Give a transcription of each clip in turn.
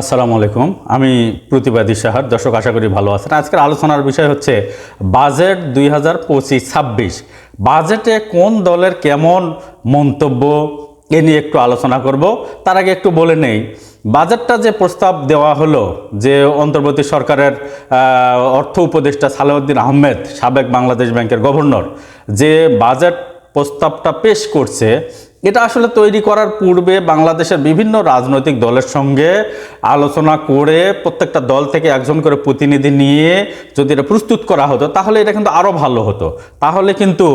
আসসালামু আলাইকুম। আমি প্রতিবাদী সাহার দর্শক, আশা করি ভালো আছেন। আজকের আলোচনার বিষয় হচ্ছে বাজেট দুই হাজার পঁচিশ ছাব্বিশ। বাজেটে কোন দলের কেমন মন্তব্য এ নিয়ে একটু আলোচনা করব। তার আগে একটু বলে নেই, বাজেটটা যে প্রস্তাব দেওয়া হলো যে অন্তর্বর্তী সরকারের অর্থ উপদেষ্টা সালাউদ্দিন আহমেদ, সাবেক বাংলাদেশ ব্যাংকের গভর্নর, যে বাজেট প্রস্তাবটা পেশ করছে এটা আসলে তৈরি করার পূর্বে বাংলাদেশের বিভিন্ন রাজনৈতিক দলের সঙ্গে আলোচনা করে প্রত্যেকটা দল থেকে একজন করে প্রতিনিধি নিয়ে যদি এটা প্রস্তুত করা হতো, তাহলে এটা কিন্তু আরও ভালো হতো। তাহলে কিন্তু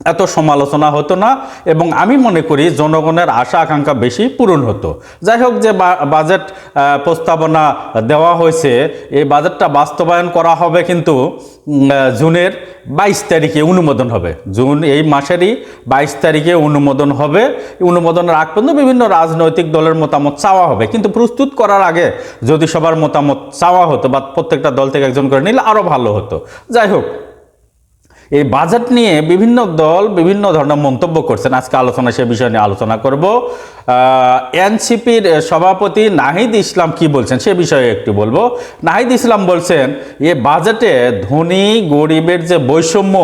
এত সমালোচনা হতো না এবং আমি মনে করি জনগণের আশা আকাঙ্ক্ষা বেশি পূরণ হতো। যাই হোক যে বাজেট প্রস্তাবনা দেওয়া হয়েছে, এই বাজেটটা বাস্তবায়ন করা হবে কিন্তু জুনের বাইশ তারিখে অনুমোদন হবে। জুন এই মাসেরই বাইশ তারিখে অনুমোদন হবে। অনুমোদনের আগ পর্যন্ত বিভিন্ন রাজনৈতিক দলের মতামত চাওয়া হবে। কিন্তু প্রস্তুত করার আগে যদি সবার মতামত চাওয়া হতো বা প্রত্যেকটা দল থেকে একজন করে নিলে আরও ভালো হতো। যাই হোক এই বাজেট নিয়ে বিভিন্ন দল বিভিন্ন ধরনের মন্তব্য করছেন। আজকে আলোচনা, সে বিষয় নিয়ে আলোচনা করব। এনসিপির সভাপতি নাহিদ ইসলাম কি বলছেন, সে বিষয়ে একটু বলব। নাহিদ ইসলাম বলছেন, এ বাজেটে ধনী গরিবের যে বৈষম্য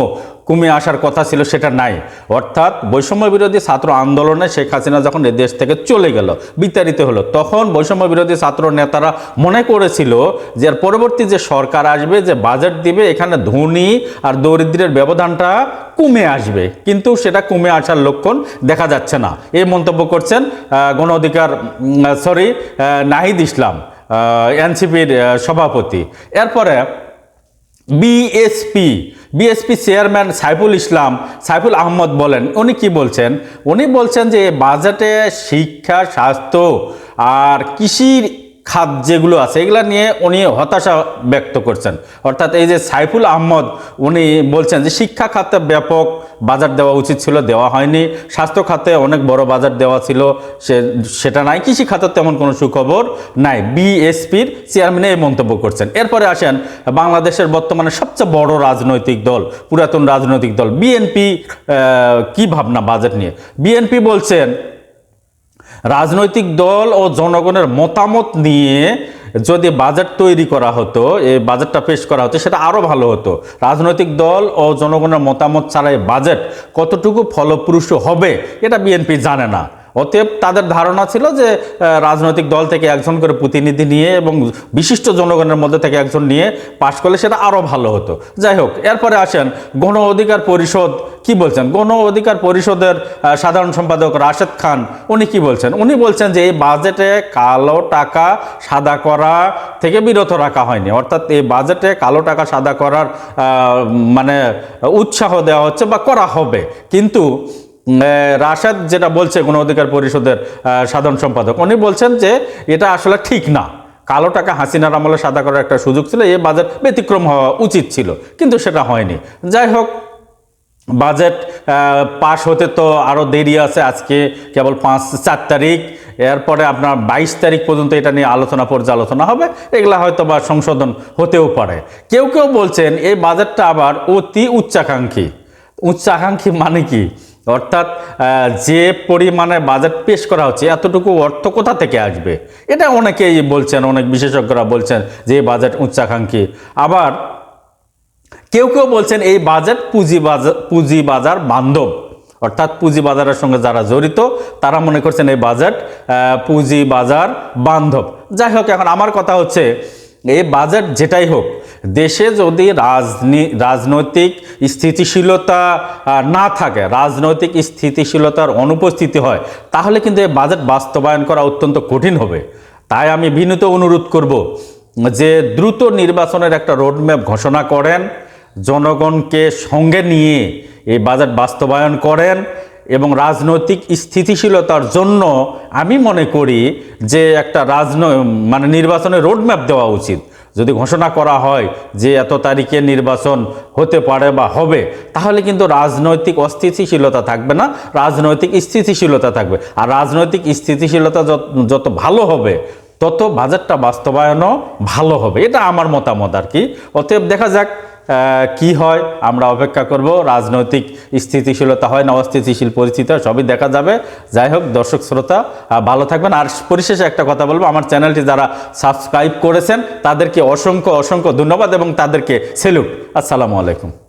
কমে আসার কথা ছিল, সেটা নাই। অর্থাৎ বৈষম্য বিরোধী ছাত্র আন্দোলনে শেখ হাসিনা যখন দেশ থেকে চলে গেল, বিতাড়িত হলো, তখন বৈষম্য বিরোধী ছাত্র নেতারা মনে করেছিল যে এর পরবর্তী যে সরকার আসবে, যে বাজেট দিবে, এখানে ধনী আর দরিদ্রের ব্যবধানটা কমে আসবে। কিন্তু সেটা কমে আসার লক্ষণ দেখা যাচ্ছে না। এই মন্তব্য করছেন গণ অধিকার সরি নাহিদ ইসলাম এনসিপির সভাপতি। এরপরে BSP BSP chairman Saiful Islam, Saiful Ahmad বলেন, উনি কি বলছেন? উনি বলছেন যে বাজেটে শিক্ষা, স্বাস্থ্য আর কৃষির খাত যেগুলো আছে, এগুলো নিয়ে উনি হতাশা ব্যক্ত করছেন। অর্থাৎ এই যে সাইফুল আহমদ, উনি বলছেন যে শিক্ষা খাতে ব্যাপক বাজার দেওয়া উচিত ছিল, দেওয়া হয়নি। স্বাস্থ্য খাতে অনেক বড় বাজার দেওয়া ছিল, সে, সেটা নাই। কৃষি খাতের তেমন কোনো সুখবর নাই। বিএসপির চেয়ারম্যান এই মন্তব্য করছেন। এরপরে আসেন বাংলাদেশের বর্তমানে সবচেয়ে বড় রাজনৈতিক দল, পুরাতন রাজনৈতিক দল, বিএনপি কি ভাবনা বাজেট নিয়ে? বিএনপি বলছেন রাজনৈতিক দল ও জনগণের মতামত নিয়ে যদি বাজেট তৈরি করা হতো এই বাজেটটা পেশ করা হতো, সেটা আরও ভালো হতো। রাজনৈতিক দল ও জনগণের মতামত ছাড়া এই বাজেট কতটুকু ফলপ্রসূ হবে, এটা বিএনপি জানে না। অতএব তাদের ধারণা ছিল যে রাজনৈতিক দল থেকে একজন করে প্রতিনিধি নিয়ে এবং বিশিষ্ট জনগণের মধ্যে থেকে একজন নিয়ে পাশ করলে সেটা আরও ভালো হতো। যাই হোক, এরপরে আসেন গণ অধিকার পরিষদ। কি বলছেন? গণ অধিকার পরিষদের সাধারণ সম্পাদক রাশেদ খান, উনি কি বলছেন? উনি বলছেন যে, এই বাজেটে কালো টাকা সাদা করা থেকে বিরত রাখা হয়নি। অর্থাৎ এই বাজেটে কালো টাকা সাদা করার মানে উৎসাহ দেওয়া হচ্ছে বা করা হবে। কিন্তু রাশেদ যেটা বলছে গণ অধিকার পরিষদের সাধারণ সম্পাদক, উনি বলছেন যে এটা আসলে ঠিক না। কালো টাকা হাসিনার আমলে সাদা করার একটা সুযোগ ছিল এই বাজেট ব্যতিক্রম হওয়া উচিত ছিল, কিন্তু সেটা হয়নি। যাই হোক, বাজেট পাশ হতে তো আরও দেরি আছে, আজকে কেবল পাঁচ, চার তারিখ। এরপরে আপনার বাইশ তারিখ পর্যন্ত এটা নিয়ে আলোচনা, পর্যালোচনা হবে। এগুলা হয়তো বা সংশোধন হতেও পারে। কেউ কেউ বলছেন, এই বাজেটটা আবার অতি উচ্চাকাঙ্ক্ষী। উচ্চাকাঙ্ক্ষী মানে কি? অর্থাৎ যে পরিমাণে বাজেট পেশ করা হচ্ছে, এতটুকু অর্থ কোথা থেকে আসবে? এটা অনেকেই বলছেন, অনেক বিশেষজ্ঞরা বলছেন যে বাজেট উচ্চাকাঙ্ক্ষী। আবার কেউ কেউ বলছেন এই বাজেট পুঁজি বাজার পুঁজি বাজার বান্ধব। অর্থাৎ পুঁজি বাজারের সঙ্গে যারা জড়িত, তারা মনে করছেন এই বাজেট পুঁজি বাজার বান্ধব। যাই হোক, এখন আমার কথা হচ্ছে এই বাজেট যেটাই হোক, দেশে যদি রাজনী, রাজনৈতিক স্থিতিশীলতা না থাকে, রাজনৈতিক স্থিতিশীলতার অনুপস্থিতি হয়, তাহলে কিন্তু এই বাজেট বাস্তবায়ন করা অত্যন্ত কঠিন হবে। তাই আমি বিনীত অনুরোধ করব যে দ্রুত নির্বাচনের একটা রোডম্যাপ ঘোষণা করেন, জনগণকে সঙ্গে নিয়ে এই বাজেট বাস্তবায়ন করেন এবং রাজনৈতিক স্থিতিশীলতার জন্য আমি মনে করি যে একটা রাজন মানে নির্বাচনের রোডম্যাপ দেওয়া উচিত। যদি ঘোষণা করা হয় যে এত তারিখে নির্বাচন হতে পারে বা হবে, তাহলে কিন্তু রাজনৈতিক অস্থিতিশীলতা থাকবে না, রাজনৈতিক স্থিতিশীলতা থাকবে। আর রাজনৈতিক স্থিতিশীলতা যত- ভালো হবে, তত বাজেটটা বাস্তবায়নও ভালো হবে। এটা আমার মতামত আর কি। অতএব দেখা যাক কি হয়? আমরা অপেক্ষা করব। রাজনৈতিক স্থিতিশীলতা হয় না অস্থিতিশীল পরিস্থিতি হয়, সবই দেখা যাবে। যাই হোক, দর্শক, শ্রোতা ভালো থাকবেন। আর পরিশেষে একটা কথা বলব, আমার চ্যানেলটি যারা সাবস্ক্রাইব করেছেন, তাদেরকে অসংখ্য অসংখ্য ধন্যবাদ এবং তাদেরকে সেলুট। আসসালামু আলাইকুম।